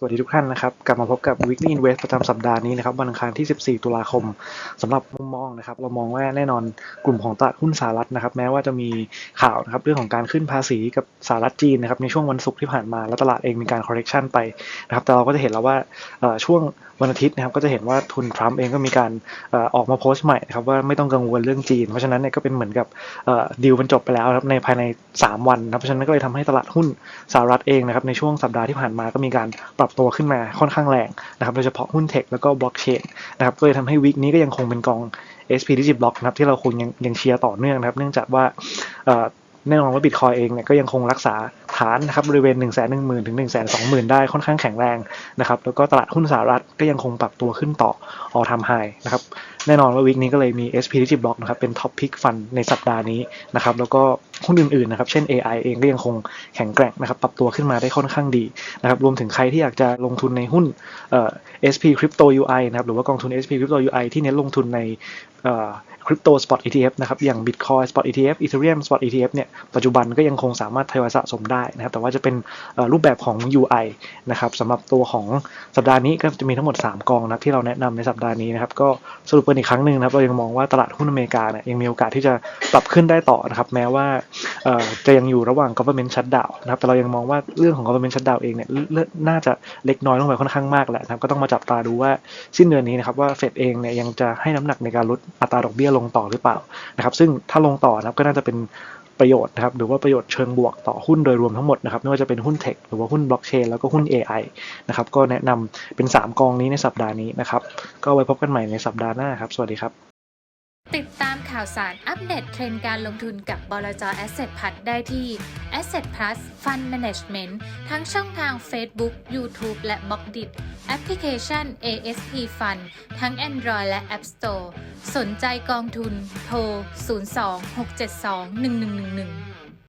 สวัสดีทุกท่านนะครับ กลับมาพบกับ Weekly Invest ประจำสัปดาห์นี้นะครับ วันอังคารที่ 14 ตุลาคมสำหรับมุมมองนะครับ เรามองว่าแน่นอนกลุ่มของตลาดหุ้นสหรัฐนะครับ แม้ว่าจะมีข่าวนะครับ เรื่องของการขึ้นภาษีกับสหรัฐจีนนะครับ ในช่วงวันศุกร์ที่ผ่านมา แล้วตลาดเองมีการ correction ไปนะครับ แต่เราก็จะเห็นแล้วว่าช่วงวันอาทิตย์นะครับ ก็จะเห็นว่าทุนทรัมป์เองก็มีการอออกมาโพสต์ใหม่นะครับว่าไม่ต้องกังวลเรื่องจีน เพราะฉะนั้นเนี่ยก็เป็นเหมือนกับดีลมันจบไปแล้วครับในภายใน 3 วันนะเพราะฉะนั้นก็เลยทำให้ตลาดหุ้นสหรัฐเองนะครับในช่วงสัปดาห์ที่ผ่านมาก็มีการปรับตัวขึ้นมาค่อนข้างแรงนะครับโดยเฉพาะหุ้นเทคแล้วก็บล็อกเชนนะครับก็เลยทำให้วิกนี้ก็ยังคงเป็นกอง SP Digit Block นะครับที่เราคงยังยังเชียร์ต่อเนื่องนะครับ เนื่องจากว่าแน่นอนว่าบิตคอยเองเนี่ยก็ยังคงรักษา ฐานนะครับบริเวณ 1 1 0 0 0 0ถึง 1 2 0 0 0 0 ได้ค่อนข้างแข็งแรงนะครับแล้วก็ตลาดหุ้นสหรัฐก็ยังคงปรับตัวขึ้นต่อ all time high นะครับแน่นอนว่าวีคนี้ก็เลยมี SP Digit Block นะครับเป็น Top Pick Fund ในสัปดาห์นี้นะครับแล้วก็หุ้นอื่นๆนะครับเช่น AI เองก็ยังคงแข็งแกร่งนะครับปรับตัวขึ้นมาได้ค่อนข้างดีนะครับรวมถึงใครที่อยากจะลงทุนในหุ้นเอ่อ SP Crypto UI นะครับหรือว่ากองทุน SP Crypto UI ที่เน้นลงทุนใน คริปโตสปอต ETF นะครับอย่าง Bitcoin Spot ETF Ethereum Spot ETF เนี่ยปัจจุบันก็ยังคงสามารถทยอยสะสมได้นะครับแต่ว่าจะเป็นรูปแบบของ UI นะครับสำหรับตัวของสัปดาห์นี้ก็จะมีทั้งหมด 3 กองนะครับที่เราแนะนำในสัปดาห์นี้นะครับก็สรุปกันอีกครั้งหนึ่งนะครับเรายังมองว่าตลาดหุ้นอเมริกาเนี่ยยังมีโอกาสที่จะปรับขึ้นได้ต่อนะครับแม้ว่าจะยังอยู่ระหว่าง government shutdown นะครับแต่เรายังมองว่าเรื่องของ government shutdown เองเนี่ยน่าจะเล็กน้อยลงไปค่อนข้างมากแหละนะครับก็ต้องมาจับตาดูว่าสิ้นเดือนนี้นะครับว่าเฟดเองเนี่ยยังจะให้น้ำหนักในการลดอัตราดอกเบี้ยลลงต่อหรือเปล่านะครับ ซึ่งถ้าลงต่อนะครับก็น่าจะเป็นประโยชน์นะครับหรือว่าประโยชน์เชิงบวกต่อหุ้นโดยรวมทั้งหมดนะครับไม่ว่าจะเป็นหุ้นเทคหรือว่าหุ้นบล็อกเชนแล้วก็หุ้น AI นะครับก็แนะนำเป็น 3 กองนี้ในสัปดาห์นี้นะครับ ก็ไว้พบกันใหม่ในสัปดาห์หน้าครับ สวัสดีครับ ติดตามข่าวสารอัปเดตเทรนด์การลงทุนกับบลจ Asset p l u s ได้ที่ Asset Plus Fund Management ทั้งช่องทาง Facebook, YouTube และ b ล็อกดิแอปพลิเคชัน ASP Fund ทั้ง Android และ App Store สนใจกองทุน โทร 02 672 1111